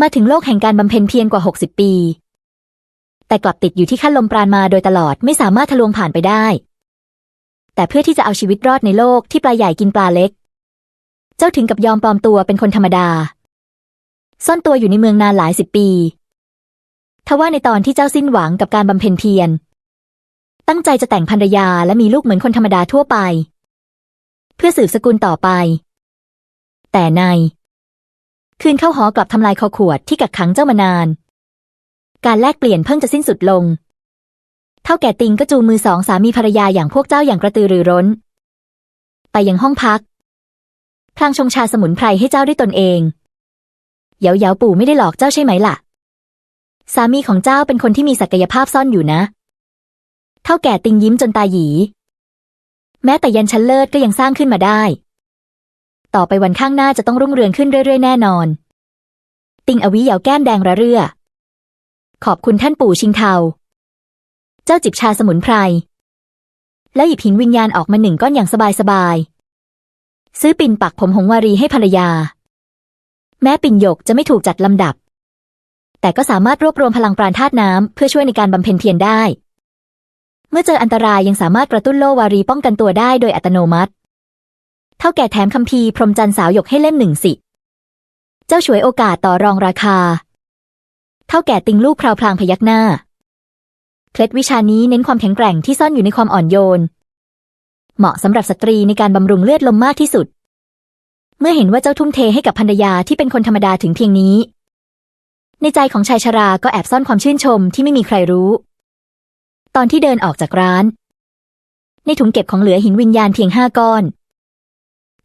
มาถึงโลกแห่งการบำเพ็ญเพียรกว่า 60 ปี แต่กลับติดอยู่ที่ขั้นลมปราณมาโดยตลอดไม่สามารถทะลวงผ่านไปได้ แต่เพื่อที่จะเอาชีวิตรอดในโลกที่ปลาใหญ่กินปลาเล็ก เจ้าถึงกับยอมปลอมตัวเป็นคนธรรมดา ซ่อนตัวอยู่ในเมืองนานหลายสิบปีทว่าในตอนที่เจ้าสิ้นหวังกับการบำเพ็ญเพียร ตั้งใจจะแต่งภรรยาและมีลูกเหมือนคนธรรมดาทั่วไป เพื่อสืบสกุลต่อไป แต่ใน คืนเข้าหอกลับทำลายคอขวดที่กักขังเจ้ามานาน การแลกเปลี่ยนเพิ่งจะสิ้นสุดลง เท่าแก่ติงก็จูงมือสองสามีภรรยาอย่างพวกเจ้าอย่างกระตือรือร้น ไปยังห้องพัก พลางชงชาสมุนไพรให้เจ้าด้วยตนเอง เยาเยาปู่ไม่ได้หลอกเจ้าใช่ไหมล่ะ สามีของเจ้าเป็นคนที่มีศักยภาพซ่อนอยู่นะ เท่าแก่ติงยิ้มจนตาหยี แม้แต่ยันชั้นเลิศก็ยังสร้างขึ้นมาได้ ต่อไปวันข้างหน้าจะต้องรุ่งเรืองขึ้นเรื่อยๆ แน่นอน ติงอวิเหยาแก้มแดงระเรื่อ ขอบคุณท่านปู่ชิงเทา เจ้าจิบชาสมุนไพร แล้วหยิบหินวิญญาณออกมาหนึ่งก้อนอย่างสบายๆ ซื้อปิ่นปักผมหงวารีให้ภรรยา แม้ปิ่นหยกจะไม่ถูกจัดลำดับ แต่ก็สามารถรวบรวมพลังปราณธาตุน้ำเพื่อช่วยในการบำเพ็ญเพียรได้ เมื่อเจออันตรายยังสามารถกระตุ้นโลวารีป้องกันตัวได้โดยอัตโนมัติ ท่าแก่แถมคำพีร์พรมจันทร์สาวหยกให้เล่มหนึ่งสิ เจ้าฉวยโอกาสต่อรองราคา เท่าแก่ติงลูกพราวพลางพยักหน้า เคล็ดวิชานี้เน้นความแข็งแกร่งที่ซ่อนอยู่ในความอ่อนโยน เหมาะสำหรับสตรีในการบำรุงเลือดลมมากที่สุด เมื่อเห็นว่าเจ้าทุ่มเทให้กับภรรยาที่เป็นคนธรรมดาถึงเพียงนี้ ในใจของชายชราก็แอบซ่อนความชื่นชมที่ไม่มีใครรู้ ตอนที่เดินออกจากร้าน ในถุงเก็บของเหลือหินวิญญาณเพียงห้าก้อน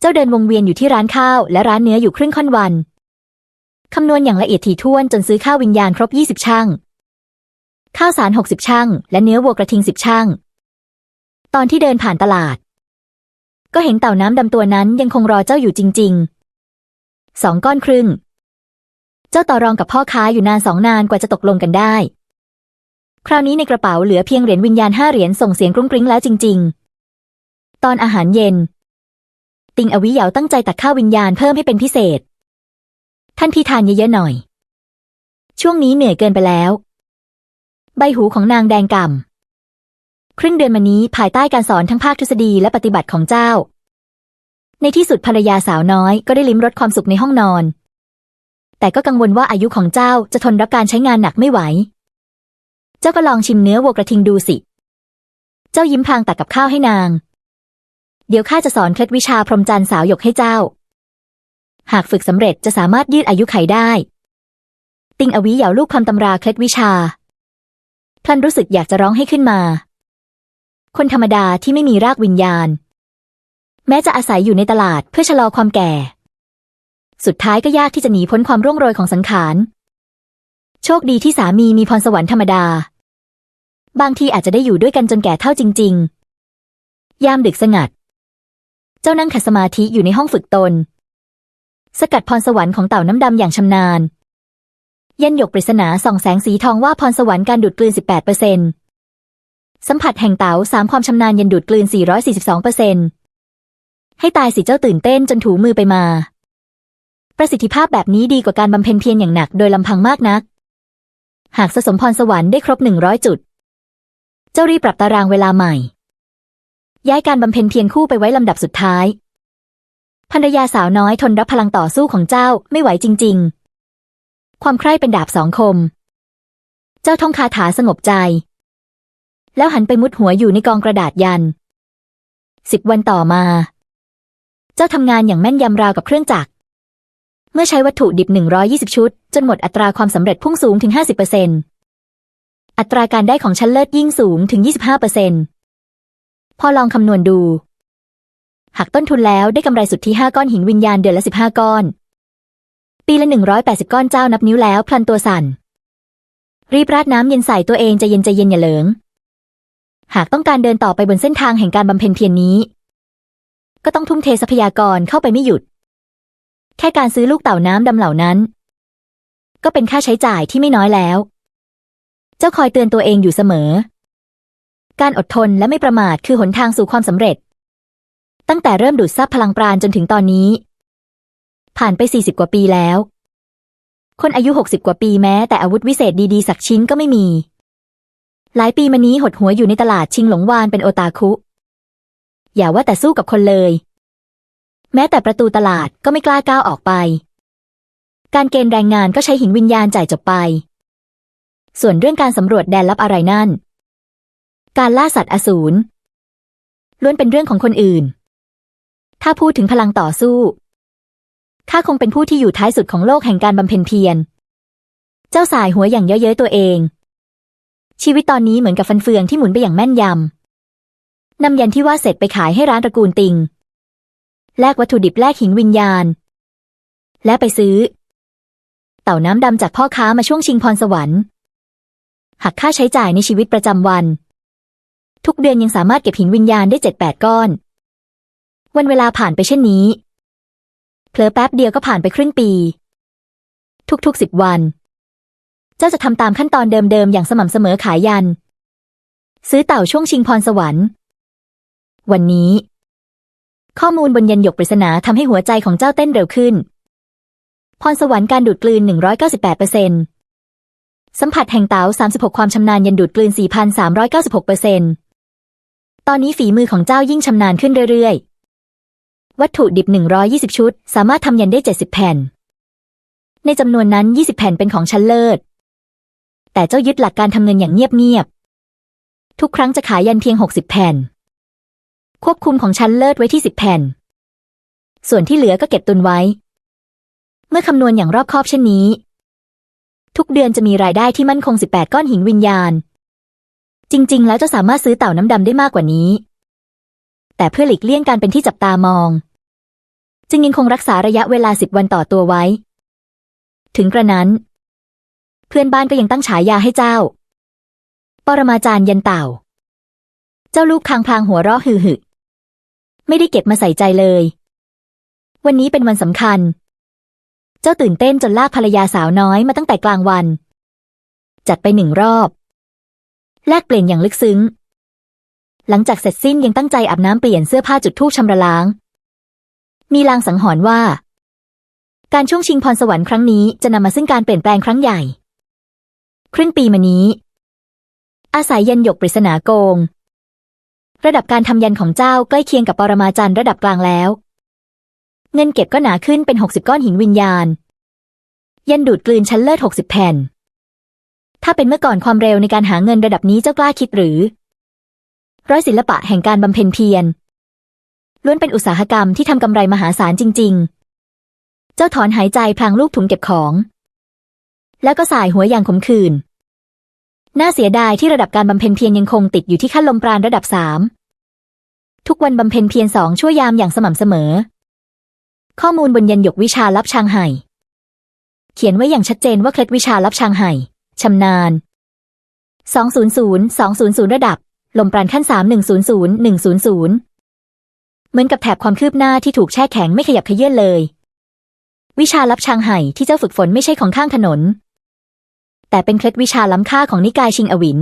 เจ้าเดินวงเวียนอยู่ที่ร้านข้าวและร้านเนื้ออยู่ครึ่งค่อนวัน คำนวณอย่างละเอียดถี่ถ้วนจนซื้อข้าววิญญาณครบยี่สิบช่าง ข้าวสารหกสิบช่าง และเนื้อวัวกระทิงสิบช่าง ตอนที่เดินผ่านตลาด ก็เห็นเต่าน้ำดำตัวนั้นยังคงรอเจ้าอยู่จริง ๆ สองก้อนครึ่ง เจ้าต่อรองกับพ่อค้าอยู่นานสองนานกว่าจะตกลงกันได้ คราวนี้ในกระเป๋าเหลือเพียงเหรียญวิญญาณห้าเหรียญส่งเสียงกรุ้งกริ้งแล้วจริง ๆ ตอนอาหารเย็น ติงอวิเหยาตั้งใจตักข้าววิญญาณเพิ่มให้เป็นพิเศษ ท่านพี่ทานเยอะๆหน่อย ช่วงนี้เหนื่อยเกินไปแล้ว ใบหูของนางแดงก่ำครึ่งเดือนมานี้ภายใต้การสอนทั้งภาคทฤษฎีและปฏิบัติของเจ้า ในที่สุดภรรยาสาวน้อยก็ได้ลิ้มรสความสุขในห้องนอน แต่ก็กังวลว่าอายุของเจ้าจะทนรับการใช้งานหนักไม่ไหว เจ้าก็ลองชิมเนื้อวัวกระทิงดูสิ เจ้ายิ้มพลางตักกับข้าวให้นาง เดี๋ยวข้าจะสอนเคล็ดวิชาพรหมจันทร์สาวหยกให้เจ้า หากฝึกสำเร็จจะสามารถยืดอายุไขได้ ติงอวิเหยาลูกคำตำราเคล็ดวิชา พลันรู้สึกอยากจะร้องให้ขึ้นมา คนธรรมดาที่ไม่มีรากวิญญาณ แม้จะอาศัยอยู่ในตลาดเพื่อชะลอความแก่ สุดท้ายก็ยากที่จะหนีพ้นความร่วงโรยของสังขาร โชคดีที่สามีมีพรสวรรค์ธรรมดา บางทีอาจจะได้อยู่ด้วยกันจนแก่เท่าจริง ๆ ยามดึกสงัด จ้านั่งขัดสมาธิอยู่ในห้องฝึกตน สกัดพรสวรรค์ของเต่าน้ำดำอย่างชำนาญยันหยกปริศนาส่องแสงสีทองว่าพรสวรรค์การดูดกลืน 18เปอร์เซ็นสัมผัสแห่งเต๋าสามความชำนาญยันดูดกลืน 442เปอร์เซ็นให้ตายสิเจ้าตื่นเต้นจนถูมือไปมา ประสิทธิภาพแบบนี้ดีกว่าการบำเพ็ญเพียรอย่างหนักโดยลำพังมากนัก หากสะสมพรสวรรค์ได้ครบหนึ่งร้อยจุด เจ้ารีบปรับตารางเวลาใหม่ ย้ายการบำเพ็ญเพียรคู่ไปไว้ลำดับสุดท้ายภรรยาสาวน้อยทนรับพลังต่อสู้ของเจ้าไม่ไหวจริง ๆ ความใคร่เป็นดาบสองคม เจ้าท่องคาถาสงบใจ แล้วหันไปมุดหัวอยู่ในกองกระดาษยัน สิบวันต่อมา เจ้าทำงานอย่างแม่นยำราวกับเครื่องจักร เมื่อใช้วัตถุดิบ 120 ชุด จนหมดอัตราความสำเร็จพุ่งสูงถึง 50%อัตราการได้ของชั้นเลิศยิ่งสูงถึง 25% พอลองคำนวณดูหักต้นทุนแล้วได้กำไรสุดที่ 5 ก้อนหินวิญญาณเดือนละ 15 ก้อน ปีละ 180 ก้อนเจ้านับนิ้วแล้วพลันตัวสั่น รีบราดน้ำเย็นใส่ตัวเองใจเย็นใจเย็นอย่าเหลิง หากต้องการเดินต่อไปบนเส้นทางแห่งการบำเพ็ญเพียรนนี้ ก็ต้องทุ่มเททรัพยากรเข้าไปไม่หยุด แค่การซื้อลูกเต่าน้ำดำเหล่านั้น ก็เป็นค่าใช้จ่ายที่ไม่น้อยแล้ว เจ้าคอยเตือนตัวเองอยู่เสมอ การอดทนและไม่ประมาทคือหนทางสู่ความสำเร็จ ตั้งแต่เริ่มดูดซับพลังปราณจนถึงตอนนี้ ผ่านไปสี่สิบกว่าปีแล้ว คนอายุหกสิบกว่าปีแม้แต่อาวุธวิเศษดีๆ สักชิ้นก็ไม่มี หลายปีมานี้หดหัวอยู่ในตลาดชิงหลงวานเป็นโอตาคุ อย่าว่าแต่สู้กับคนเลย แม้แต่ประตูตลาดก็ไม่กล้าก้าวออกไป การเกณฑ์แรงงานก็ใช้หินวิญญาณจ่ายจบไป ส่วนเรื่องการสำรวจแดนลับอะไรนั่น การล่าสัตว์อสูรล้วนเป็นเรื่องของคนอื่น ถ้าพูดถึงพลังต่อสู้ ข้าคงเป็นผู้ที่อยู่ท้ายสุดของโลกแห่งการบำเพ็ญเพียร เจ้าสายหัวอย่างเย้ยๆตัวเอง ชีวิตตอนนี้เหมือนกับฟันเฟืองที่หมุนไปอย่างแม่นยำนำยันที่ว่าเสร็จไปขายให้ร้านตระกูลติง แลกวัตถุดิบแลกหินวิญญาณ และไปซื้อ เต่าน้ำดำจากพ่อค้ามาช่วงชิงพรสวรรค์ หักค่าใช้จ่ายในชีวิตประจำวัน ทุกเดือนยังสามารถเก็บหินวิญญาณได้เจ็ดแปดก้อน วันเวลาผ่านไปเช่นนี้เผลอแป๊บเดียวก็ผ่านไปครึ่งปี ทุกๆสิบวัน เจ้าจะทำตามขั้นตอนเดิมๆ อย่างสม่ำเสมอขายยัน ซื้อเต่าช่วงชิงพรสวรรค์ วันนี้ ข้อมูลบนยันหยกปริศนาทำให้หัวใจของเจ้าเต้นเร็วขึ้น พรสวรรค์การดูดกลืน 198เปอร์เซ็นสัมผัสแห่งเต๋า36 ความชำนาญยันดูดกลืน 4,396เปอร์เซ็นต์ ตอนนี้ฝีมือของเจ้ายิ่งชำนาญขึ้นเรื่อยๆ วัตถุดิบ 120 ชุด สามารถทำยันได้ 70 แผ่น ในจำนวนนั้น 20 แผ่นเป็นของชั้นเลิศ แต่เจ้ายึดหลักการทำเงินอย่างเงียบๆ ทุกครั้งจะขายยันเพียง 60 แผ่น ควบคุมของชั้นเลิศไว้ที่ 10 แผ่น ส่วนที่เหลือก็เก็บตุนไว้ เมื่อคำนวณอย่างรอบคอบเช่นนี้ ทุกเดือนจะมีรายได้ที่มั่นคง 18 ก้อนหินวิญญาณ จริง ๆ แล้วจะสามารถซื้อเต่าน้ำดำได้มากกว่านี้ แต่เพื่อหลีกเลี่ยงการเป็นที่จับตามอง จึงยังคงรักษาระยะเวลา10วันต่อตัวไว้ ถึงกระนั้น เพื่อนบ้านก็ยังตั้งฉายาให้เจ้า ปรมาจารย์ยันเต่า เจ้าลูกคางพลางหัวเราะหึหึไม่ได้เก็บมาใส่ใจเลย วันนี้เป็นวันสำคัญ เจ้าตื่นเต้นจนลากภรรยาสาวน้อยมาตั้งแต่กลางวัน จัดไปหนึ่งรอบ แลกเปลี่ยนอย่างลึกซึ้ง หลังจากเสร็จสิ้นยังตั้งใจอาบน้ำเปลี่ยนเสื้อผ้าจุดธูปชำระล้าง มีลางสังหรณ์ว่า การช่วงชิงพรสวรรค์ครั้งนี้จะนำมาซึ่งการเปลี่ยนแปลงครั้งใหญ่ ครึ่งปีมานี้ อาศัยยันหยกปริศนาโกง ระดับการทำยันของเจ้าใกล้เคียงกับปรมาจารย์ระดับกลางแล้ว เงินเก็บก็หนาขึ้นเป็นหกสิบก้อนหินวิญญาณ ยันดูดกลืนชั้นเลิศหกสิบแผ่น ถ้าเป็นเมื่อก่อนความเร็วในการหาเงินระดับนี้เจ้ากล้าคิดหรือ ร้อยศิลปะแห่งการบำเพ็ญเพียรล้วนเป็นอุตสาหกรรมที่ทำกำไรมหาศาลจริง ๆ เจ้าถอนหายใจพลางลูกถุงเก็บของ แล้วก็สายหัวอย่างขมขื่นน่าเสียดายที่ระดับการบำเพ็ญเพียรยังคงติดอยู่ที่ขั้นลมปราณระดับสามทุกวันบำเพ็ญเพียรสองชั่วยามอย่างสม่ำเสมอ ข้อมูลบนยันหยกวิชาลับชางไห่ เขียนไว้อย่างชัดเจนว่าเคล็ดวิชาลับชางไห่ ชำนาญ 200 200 ระดับ ลมปราณขั้น 3 100 100 เหมือนกับแถบความคืบหน้าที่ถูกแช่แข็งไม่ขยับเขยื่อนเลย วิชาลับชางไห่ที่เจ้าฝึกฝนไม่ใช่ของข้างถนน แต่เป็นเคล็ดวิชาล้ำค่าของนิกายชิงอวิน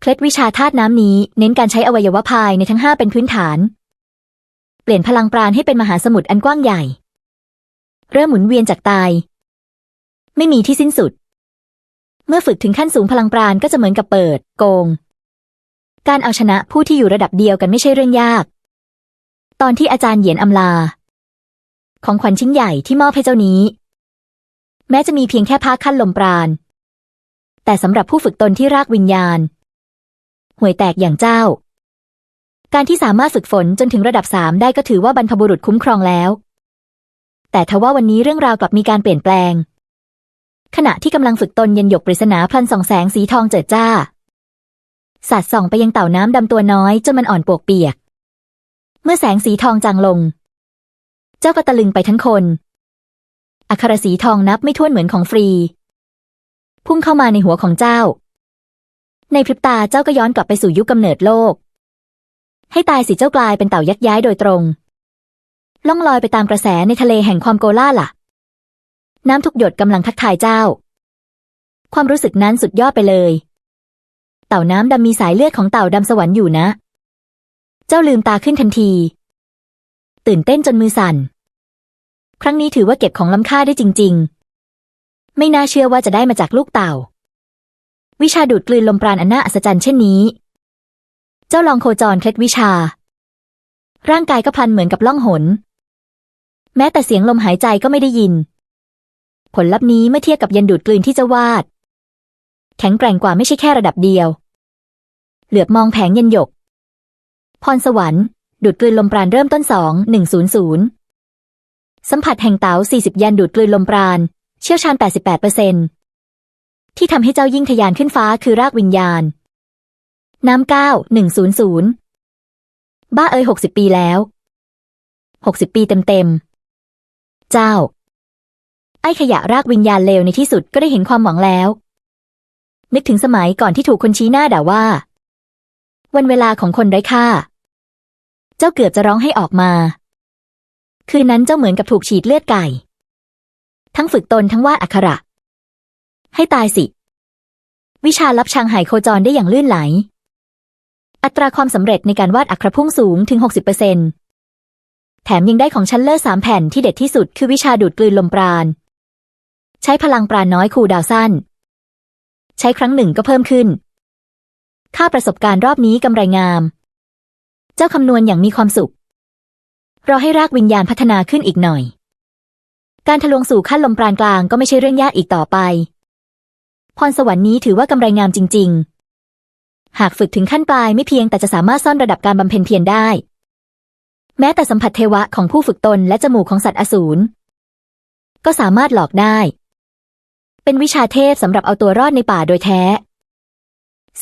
เคล็ดวิชาธาตุน้ำนี้เน้นการใช้อวัยวะภายในทั้งห้าเป็นพื้นฐาน เปลี่ยนพลังปราณให้เป็นมหาสมุทรอันกว้างใหญ่ เริ่มหมุนเวียนจากตาย ไม่มีที่สิ้นสุด เมื่อฝึกถึงขั้นสูงพลังปราณก็จะเหมือนกับเปิด โกง การเอาชนะผู้ที่อยู่ระดับเดียวกันไม่ใช่เรื่องยาก ตอนที่อาจารย์เหยียนอำลา ของขวัญชิ้นใหญ่ที่มอบให้เจ้านี้ แม้จะมีเพียงแค่ผ้าขั้นลมปราณ แต่สำหรับผู้ฝึกตนที่รากวิญญาณ ห่วยแตกอย่างเจ้า การที่สามารถฝึกฝนจนถึงระดับสามได้ก็ถือว่าบรรพบุรุษคุ้มครองแล้ว แต่ทว่าวันนี้เรื่องราวกลับมีการเปลี่ยนแปลง ขณะที่กำลังฝึกตนเย็นหยกปริศนาพลันส่องแสงสีทองเจิดจ้าสาดส่องไปยังเต่าน้ำดำตัวน้อยจนมันอ่อนปวกเปียก เมื่อแสงสีทองจางลง เจ้าก็ตะลึงไปทั้งคน อัครสีทองนับไม่ถ้วนเหมือนของฟรี พุ่งเข้ามาในหัวของเจ้า ในพริบตาเจ้าก็ย้อนกลับไปสู่ยุคกำเนิดโลก ให้ตายสิเจ้ากลายเป็นเต่ายักย้ายโดยตรง ล่องลอยไปตามกระแสในทะเลแห่งความโกล่าล่ะ น้ำทุกหยดกำลังทักทายเจ้า ความรู้สึกนั้นสุดยอดไปเลย เต่าน้ำดำมีสายเลือดของเต่าดำสวรรค์อยู่นะ เจ้าลืมตาขึ้นทันที ตื่นเต้นจนมือสั่น ครั้งนี้ถือว่าเก็บของล้ำค่าได้จริง ๆ ไม่น่าเชื่อว่าจะได้มาจากลูกเต่า วิชาดูดกลืนลมปราณอันน่าอัศจรรย์เช่นนี้ เจ้าลองโคจรเคล็ดวิชา ร่างกายก็พลันเหมือนกับล่องหน แม้แต่เสียงลมหายใจก็ไม่ได้ยิน ผลลัพธ์นี้เมื่อเทียบกับยันดูดกลืนที่จ้าวาด แข็งแกร่งกว่าไม่ใช่แค่ระดับเดียว เหลือบมองแผงยันหยก พรสวรรค์ ดูดกลืนลมปราณเริ่มต้นสองหนึ่งศูนย์ศูนย์สัมผัสแห่งเต๋า40 ยันดูดกลืนลมปราณ เชี่ยวชาญ 88เปอร์เซ็นที่ทำให้เจ้ายิ่งทะยานขึ้นฟ้าคือรากวิญญาณ น้ำเก้าหนึ่งศูนย์ศูนย์บ้าเอ้ยหกสิบปีแล้วหกสิบปีเต็มๆเจ้า ไอ้ขยะรากวิญญาณเลวในที่สุดก็ได้เห็นความหวังแล้ว นึกถึงสมัยก่อนที่ถูกคนชี้หน้าด่าว่า วันเวลาของคนไร้ค่า เจ้าเกือบจะร้องให้ออกมา คืนนั้นเจ้าเหมือนกับถูกฉีดเลือดไก่ ทั้งฝึกตนทั้งวาดอักขระ ให้ตายสิ วิชาลับชางไหโคจรได้อย่างลื่นไหล อัตราความสำเร็จในการวาดอักขระพุ่งสูงถึง 60%แถมยังได้ของชั้นเลิศสามแผ่นที่เด็ดที่สุดคือวิชาดูดกลืนลมปราณ ช้พลังปราณน้อยคูลดาวสั้น ใช้ครั้งหนึ่งก็เพิ่มขึ้น ค่าประสบการณ์รอบนี้กำไรงาม เจ้าคำนวณอย่างมีความสุขรอให้รากวิญญาณพัฒนาขึ้นอีกหน่อย การทะลวงสู่ขั้นลมปราณกลางก็ไม่ใช่เรื่องยากอีกต่อไป พรสวรรค์นี้ถือว่ากำไรงามจริง ๆ หากฝึกถึงขั้นปลายไม่เพียงแต่จะสามารถซ่อนระดับการบำเพ็ญเพียรได้ แม้แต่สัมผัสเทวะของผู้ฝึกตนและจมูกของสัตว์อสูรก็สามารถหลอกได้ เป็นวิชาเทพสำหรับเอาตัวรอดในป่าโดยแท้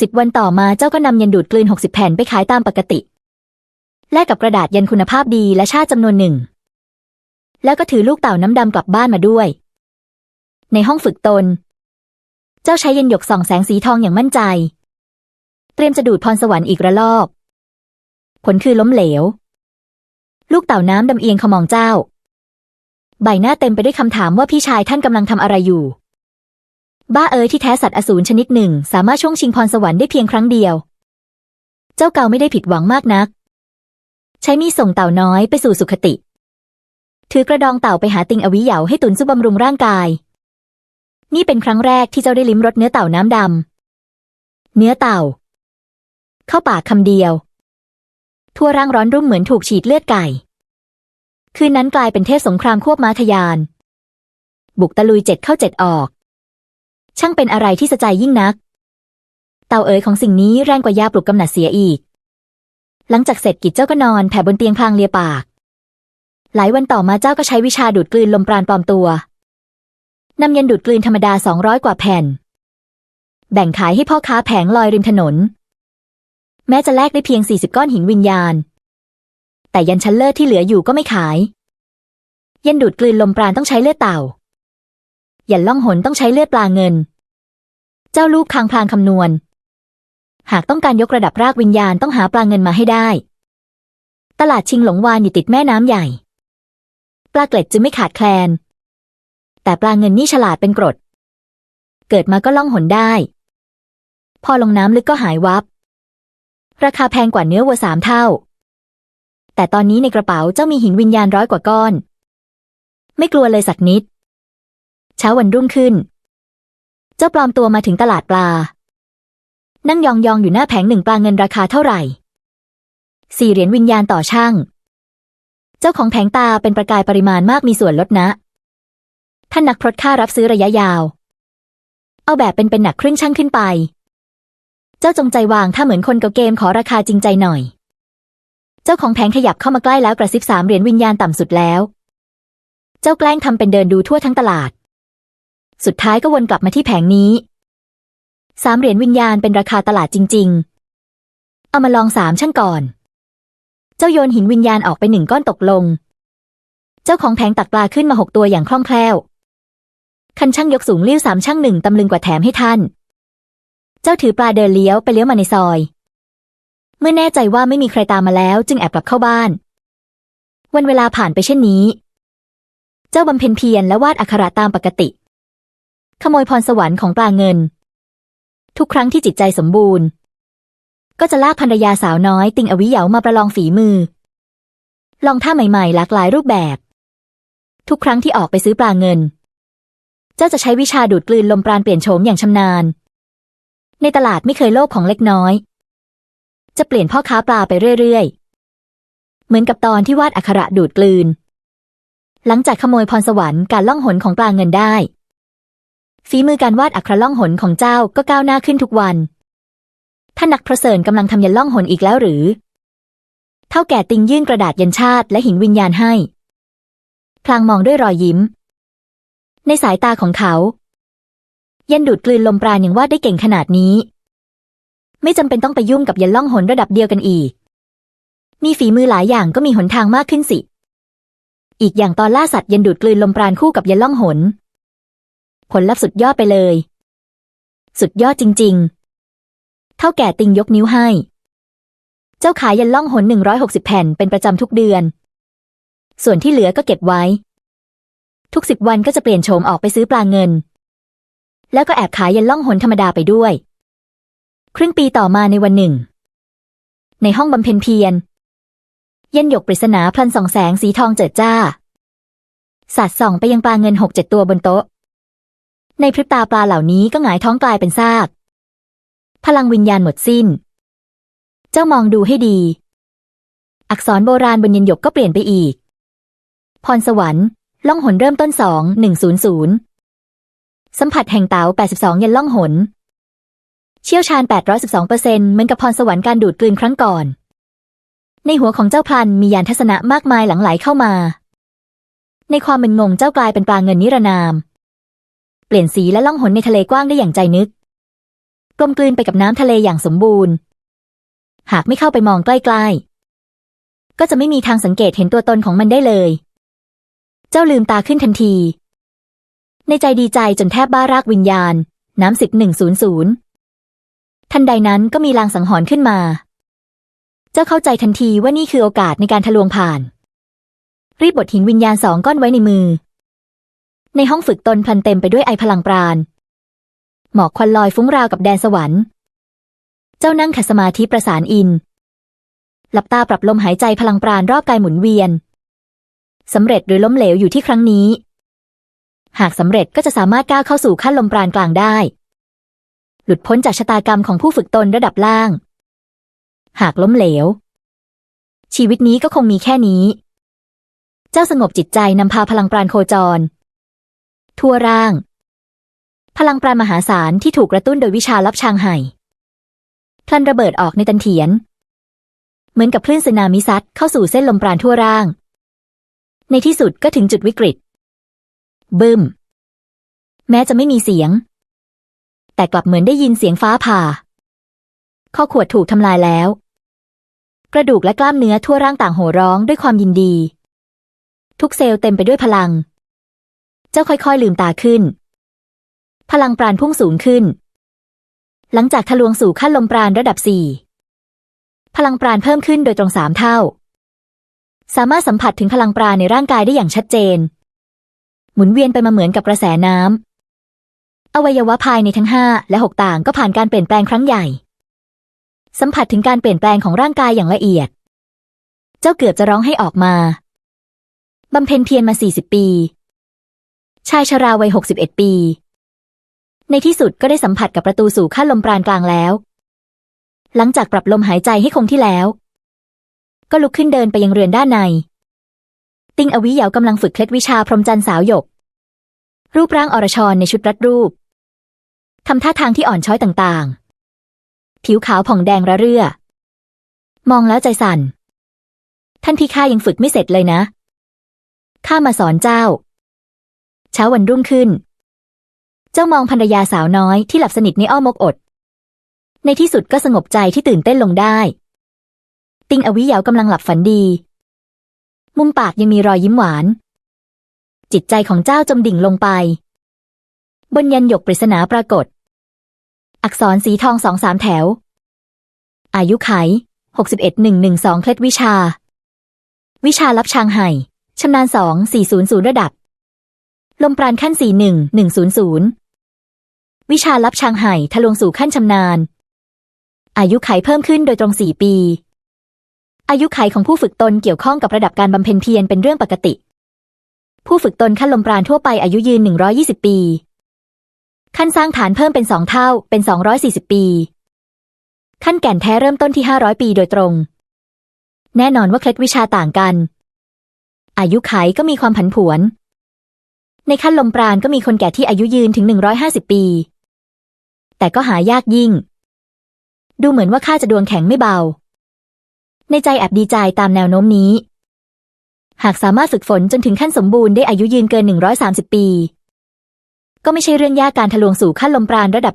สิบวันต่อมาเจ้าก็นำยันดูดกลืนหกสิบแผ่นไปขายตามปกติ แลกกับกระดาษยันคุณภาพดีและชาติจำนวนหนึ่ง แล้วก็ถือลูกเต่าน้ำดำกลับบ้านมาด้วย ในห้องฝึกตน เจ้าใช้ยันหยกส่องแสงสีทองอย่างมั่นใจ เตรียมจะดูดพรสวรรค์อีกระลอก ผลคือล้มเหลว ลูกเต่าน้ำดำเอียงขมองเจ้า ใบหน้าเต็มไปด้วยคำถามว่าพี่ชายท่านกำลังทำอะไรอยู่ บ้าเอ๋ยที่แท้สัตว์อสูรชนิดหนึ่ง สามารถช่วงชิงพรสวรรค์ได้เพียงครั้งเดียว เจ้าเก่าไม่ได้ผิดหวังมากนัก ใช้มีส่งเต่าน้อยไปสู่สุคติ ถือกระดองเต่าไปหาติงอวิเหยาให้ตุนซุบำรุงร่างกาย นี่เป็นครั้งแรกที่เจ้าได้ลิ้มรสเนื้อเต่าน้ำดำเนื้อเต่า เข้าปากคำเดียว ทั่วร่างร้อนรุ่มเหมือนถูกฉีดเลือดไก่ คืนนั้นกลายเป็นเทพสงครามควบม้าทะยาน บุกตะลุยเจ็ดเข้าเจ็ดออก ช่างเป็นอะไรที่สะใจยิ่งนัก เต่าเอ๋ยของสิ่งนี้แรงกว่ายาปลุกกำหนัดเสียอีก หลังจากเสร็จกิจเจ้าก็นอนแผ่บนเตียงพลางเลียปาก หลายวันต่อมาเจ้าก็ใช้วิชาดูดกลืนลมปราณปลอมตัว นำเยันดูดกลืนธรรมดาสองร้อยกว่าแผ่น แบ่งขายให้พ่อค้าแผงลอยริมถนน แม้จะแลกได้เพียงสี่สิบก้อนหินวิญญาณ แต่ยันชั้นเลิศที่เหลืออยู่ก็ไม่ขาย ยันดูดกลืนลมปราณต้องใช้เลือดเต่า ยันล่องหนต้องใช้เลือดปลาเงิน เจ้าลูกคางพลางคำนวณ หากต้องการยกระดับรากวิญญาณต้องหาปลาเงินมาให้ได้ ตลาดชิงหลงวานอยู่ติดแม่น้ำใหญ่ ปลาเกล็ดจึงไม่ขาดแคลน แต่ปลาเงินนี่ฉลาดเป็นกรด เกิดมาก็ล่องหนได้ พอลงน้ำลึกก็หายวับ ราคาแพงกว่าเนื้อวัวสามเท่า แต่ตอนนี้ในกระเป๋าเจ้ามีหินวิญญาณร้อยกว่าก้อน ไม่กลัวเลยสักนิด เช้าวันรุ่งขึ้น เจ้าปลอมตัวมาถึงตลาดปลา นั่งยองๆอยู่หน้าแผงหนึ่งปลาเงินราคาเท่าไหร่สี่เหรียญวิญญาณต่อช่าง เจ้าของแผงตาเป็นประกายปริมาณมากมีส่วนลดนะ ท่านนักพรตค่ารับซื้อระยะยาว เอาแบบเป็นเป็นหนักครึ่งช่างขึ้นไป เจ้าจงใจวางถ้าเหมือนคนเกาเกมขอราคาจริงใจหน่อย เจ้าของแผงขยับเข้ามาใกล้แล้วกระซิบสามเหรียญวิญญาณต่ำสุดแล้ว เจ้าแกล้งทำเป็นเดินดูทั่วทั้งตลาด สุดท้ายก็วนกลับมาที่แผงนี้สามเหรียญวิญญาณเป็นราคาตลาดจริง ๆ เอามาลองสามช่างก่อน เจ้าโยนหินวิญญาณออกไปหนึ่งก้อนตกลง เจ้าของแผงตักปลาขึ้นมาหกตัวอย่างคล่องแคล่ว คันช่างยกสูงเลี้ยวสามช่างหนึ่งตำลึงกว่าแถมให้ท่าน เจ้าถือปลาเดินเลี้ยวไปเลี้ยวมาในซอย เมื่อแน่ใจว่าไม่มีใครตามมาแล้ว จึงแอบกลับเข้าบ้าน วันเวลาผ่านไปเช่นนี้ เจ้าบำเพ็ญเพียรและวาดอักขระตามปกติ ขโมยพรสวรรค์ของปลาเงิน ทุกครั้งที่จิตใจสมบูรณ์ ก็จะลากภรรยาสาวน้อย ติงอวิเหยามาประลองฝีมือ ลองท่าใหม่ๆ หลากหลายรูปแบบ ทุกครั้งที่ออกไปซื้อปลาเงิน เจ้าจะใช้วิชาดูดกลืนลมปราณเปลี่ยนโฉมอย่างชำนาญ ในตลาดไม่เคยโลภของเล็กน้อย จะเปลี่ยนพ่อค้าปลาไปเรื่อยๆ เหมือนกับตอนที่วาดอักขระดูดกลืน หลังจากขโมยพรสวรรค์การล่องหนของปลาเงินได้ ฝีมือการวาดอักขระล่องหนของเจ้าก็ก้าวหน้าขึ้นทุกวัน ท่านนักประเสริญกำลังทำยันล่องหนอีกแล้วหรือ เท่าแก่ติงยื่นกระดาษยันชาติและหินวิญญาณให้ พลางมองด้วยรอยยิ้ม ในสายตาของเขา ยันดูดกลืนลมปราณอย่างวาดได้เก่งขนาดนี้ ไม่จำเป็นต้องไปยุ่งกับยันล่องหนระดับเดียวกันอีก มีฝีมือหลายอย่างก็มีหนทางมากขึ้นสิ อีกอย่างตอนล่าสัตว์ยันดูดกลืนลมปราณคู่กับยันล่องหน ผลลัพธ์สุดยอดไปเลย สุดยอดจริง ๆ เท่าแก่ติงยกนิ้วให้ เจ้าขายยันล่องหนหนึ่งร้อยหกสิบแผ่นเป็นประจำทุกเดือน ส่วนที่เหลือก็เก็บไว้ ทุกสิบวันก็จะเปลี่ยนโฉมออกไปซื้อปลาเงิน แล้วก็แอบขายยันล่องหนธรรมดาไปด้วย ครึ่งปีต่อมาในวันหนึ่ง ในห้องบำเพ็ญเพียรเยันหยกปริศนาพลันส่องแสงสีทองเจิดจ้าสาดส่องไปยังปลาเงินหกเจ็ดตัวบนโต๊ะ ในพริบตาปลาเหล่านี้ก็หงายท้องกลายเป็นซาก พลังวิญญาณหมดสิ้น เจ้ามองดูให้ดี อักษรโบราณบนยันหยกก็เปลี่ยนไปอีก พรสวรรค์ ล่องหนเริ่มต้นสองหนึ่งศูนย์ศูนย์สัมผัสแห่งเต๋าแปดสิบสองยันล่องหน เชี่ยวชาญแปดร้อยสิบสองเปอร์เซ็นเหมือนกับพรสวรรค์การดูดกลืนครั้งก่อน ในหัวของเจ้าพลันมียานทัศนะมากมายหลั่งไหลเข้ามา ในความมึนงงเจ้ากลายเป็นปลาเงินนิรนาม เปลี่ยนสีและล่องหนในทะเลกว้างได้อย่างใจนึก กลมกลืนไปกับน้ำทะเลอย่างสมบูรณ์ หากไม่เข้าไปมองใกล้ๆ ก็จะไม่มีทางสังเกตเห็นตัวตนของมันได้เลย เจ้าลืมตาขึ้นทันที ในใจดีใจจนแทบบ้ารากวิญญาณ น้ำสิบหนึ่งศูนย์ศูนย์ทันใดนั้นก็มีลางสังหรณ์ขึ้นมา เจ้าเข้าใจทันทีว่านี่คือโอกาสในการทะลวงผ่าน รีบบดหินวิญญาณสองก้อนไว้ในมือ ในห้องฝึกตนพลันเต็มไปด้วยไอพลังปราณ หมอกควันลอยฟุ้งราวกับแดนสวรรค์ เจ้านั่งขัดสมาธิประสานอิน หลับตาปรับลมหายใจพลังปราณรอบกายหมุนเวียน สำเร็จหรือล้มเหลวอยู่ที่ครั้งนี้ หากสำเร็จก็จะสามารถก้าวเข้าสู่ขั้นลมปราณกลางได้ หลุดพ้นจากชะตากรรมของผู้ฝึกตนระดับล่าง หากล้มเหลว ชีวิตนี้ก็คงมีแค่นี้ เจ้าสงบจิตใจนำพาพลังปราณโคจร ทั่วร่าง พลังปราณมหาศาลที่ถูกกระตุ้นโดยวิชาลับชางไห่พลันระเบิดออกในตันเถียน เหมือนกับคลื่นสึนามิซัดเข้าสู่เส้นลมปราณทั่วร่าง ในที่สุดก็ถึงจุดวิกฤต บึ้ม แม้จะไม่มีเสียง แต่กลับเหมือนได้ยินเสียงฟ้าผ่า ข้อขวดถูกทำลายแล้ว กระดูกและกล้ามเนื้อทั่วร่างต่างโห่ร้องด้วยความยินดี ทุกเซลล์เต็มไปด้วยพลัง เจ้าค่อยๆลืมตาขึ้น พลังปราณพุ่งสูงขึ้น หลังจากทะลวงสู่ขั้นลมปราณระดับสี่พลังปราณเพิ่มขึ้นโดยตรงสามเท่า สามารถสัมผัสถึงพลังปราณในร่างกายได้อย่างชัดเจน หมุนเวียนไปมาเหมือนกับกระแสน้ำอวัยวะภายในทั้งห้าและหกต่างก็ผ่านการเปลี่ยนแปลงครั้งใหญ่ สัมผัสถึงการเปลี่ยนแปลงของร่างกายอย่างละเอียด เจ้าเกือบจะร้องให้ออกมาบำเพ็ญเพียรมาสี่สิบปี ชายชราวัยหกสิบเอ็ดปี ในที่สุดก็ได้สัมผัสกับประตูสู่ขั้นลมปราณกลางแล้ว หลังจากปรับลมหายใจให้คงที่แล้ว ก็ลุกขึ้นเดินไปยังเรือนด้านใน ติงอวิเหยากำลังฝึกเคล็ดวิชาพรหมจันทร์สาวหยก รูปร่างอรชรในชุดรัดรูปทำท่าทางที่อ่อนช้อยต่างๆ ผิวขาวผ่องแดงระเรื่อ มองแล้วใจสั่น ท่านพี่ข้ายังฝึกไม่เสร็จเลยนะ ข้ามาสอนเจ้า เช้าวันรุ่งขึ้น เจ้ามองภรรยาสาวน้อยที่หลับสนิทในอ้อมอกอด ในที่สุดก็สงบใจที่ตื่นเต้นลงได้ ติงอวิเหยากำลังหลับฝันดี มุมปากยังมีรอยยิ้มหวาน จิตใจของเจ้าจมดิ่งลงไป บนยันหยกปริศนาปรากฏ อักษรสีทองสองสามแถว อายุไขหกสิบเอ็ดหนึ่งหนึ่งสองเคล็ดวิชา วิชาลับชางไห่ชำนาญสองสี่ศูนย์ศูนย์ระดับ ลมปราณขั้นสี่หนึ่งหนึ่งศูนย์ศูนย์วิชาลับชางไห่ทะลวงสู่ขั้นชำนาญ อายุไขเพิ่มขึ้นโดยตรงสี่ปี อายุไขของผู้ฝึกตนเกี่ยวข้องกับระดับการบำเพ็ญเพียรเป็นเรื่องปกติ ผู้ฝึกตนขั้นลมปราณทั่วไปอายุยืน 120 ปี ขั้นสร้างฐานเพิ่มเป็นสองเท่าเป็น 240 ปี ขั้นแก่นแท้เริ่มต้นที่ 500 ปีโดยตรง แน่นอนว่าเคล็ดวิชาต่างกันอายุไขก็มีความผันผวน ในขั้นลมปราณก็มีคนแก่ที่อายุยืนถึง 150 ปี แต่ก็หายากยิ่ง ดูเหมือนว่าข้าจะดวงแข็งไม่เบา ในใจแอบดีใจตามแนวโน้มนี้ หากสามารถฝึกฝนจนถึงขั้นสมบูรณ์ได้อายุยืนเกิน 130 ปี ก็ไม่ใช่เรื่องยากการทะลวงสู่ขั้นลมปราณระดับ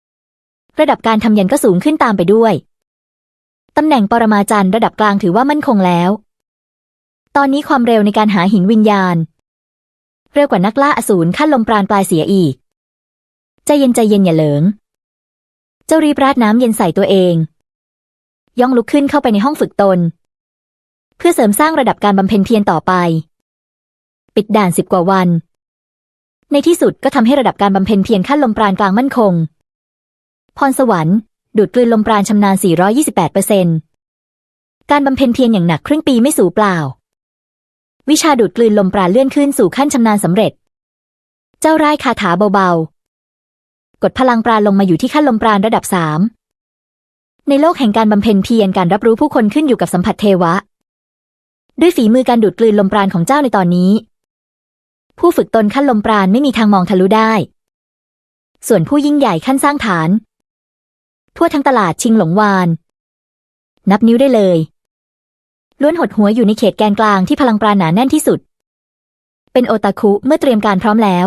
4ระดับการทำยันก็สูงขึ้นตามไปด้วยตำแหน่งปรมาจารย์ระดับกลางถือว่ามั่นคงแล้ว ตอนนี้ความเร็วในการหาหินวิญญาณ เร็วกว่านักล่าอสูรขั้นลมปราณปลายเสียอีก ใจเย็นใจเย็นอย่าเหลิง เจ้ารีบราดน้ำเย็นใส่ตัวเอง ย่องลุกขึ้นเข้าไปในห้องฝึกตน เพื่อเสริมสร้างระดับการบำเพ็ญเพียรต่อไป ปิดด่านสิบกว่าวัน ในที่สุดก็ทำให้ระดับการบำเพ็ญเพียรขั้นลมปราณกลางมั่นคง พรสวรรค์ ดูดกลืนลมปราณชำนาญ 428เปอร์เซ็นการบำเพ็ญเพียรอย่างหนักครึ่งปีไม่สูญเปล่า วิชาดูดกลืนลมปราณเลื่อนขึ้นสู่ขั้นชำนาญสำเร็จ เจ้าร่ายคาถาเบาๆ กดพลังปราณลงมาอยู่ที่ขั้นลมปราณระดับสามในโลกแห่งการบำเพ็ญเพียรการรับรู้ผู้คนขึ้นอยู่กับสัมผัสเทวะ ด้วยฝีมือการดูดกลืนลมปราณของเจ้าในตอนนี้ ผู้ฝึกตนขั้นลมปราณไม่มีทางมองทะลุได้ ส่วนผู้ยิ่งใหญ่ขั้นสร้างฐาน ทั่วทั้งตลาดชิงหลงวาน นับนิ้วได้เลย ล้วนหดหัวอยู่ในเขตแกนกลางที่พลังปราณหนาแน่นที่สุด เป็นโอตาคุเมื่อเตรียมการพร้อมแล้ว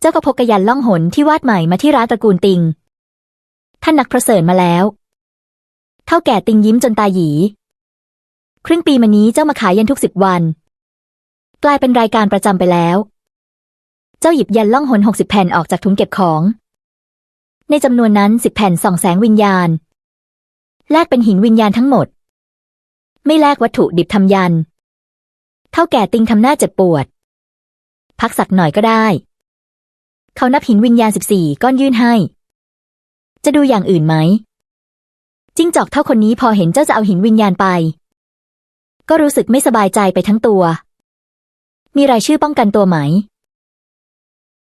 เจ้าก็พกกระยันล่องหนที่วาดใหม่มาที่ร้านตระกูลติง ท่านนักประเสริฐมาแล้ว เท่าแก่ติงยิ้มจนตาหยี ครึ่งปีมานี้เจ้ามาขายยันทุกสิบวัน กลายเป็นรายการประจำไปแล้ว เจ้าหยิบยันล่องหนหกสิบแผ่นออกจากถุงเก็บของ ในจำนวนนั้นสิบแผ่นส่องแสงวิญญาณ แลกเป็นหินวิญญาณทั้งหมด ไม่แลกวัตถุดิบทำยัน เท่าแก่ติงทำหน้าเจ็บปวด พักสักหน่อยก็ได้ เขานับหินวิญญาณสิบสี่ก้อนยื่นให้ จะดูอย่างอื่นไหม จิ้งจอกเท่าคนนี้พอเห็นเจ้าจะเอาหินวิญญาณไป ก็รู้สึกไม่สบายใจไปทั้งตัว มีรายชื่อป้องกันตัวไหม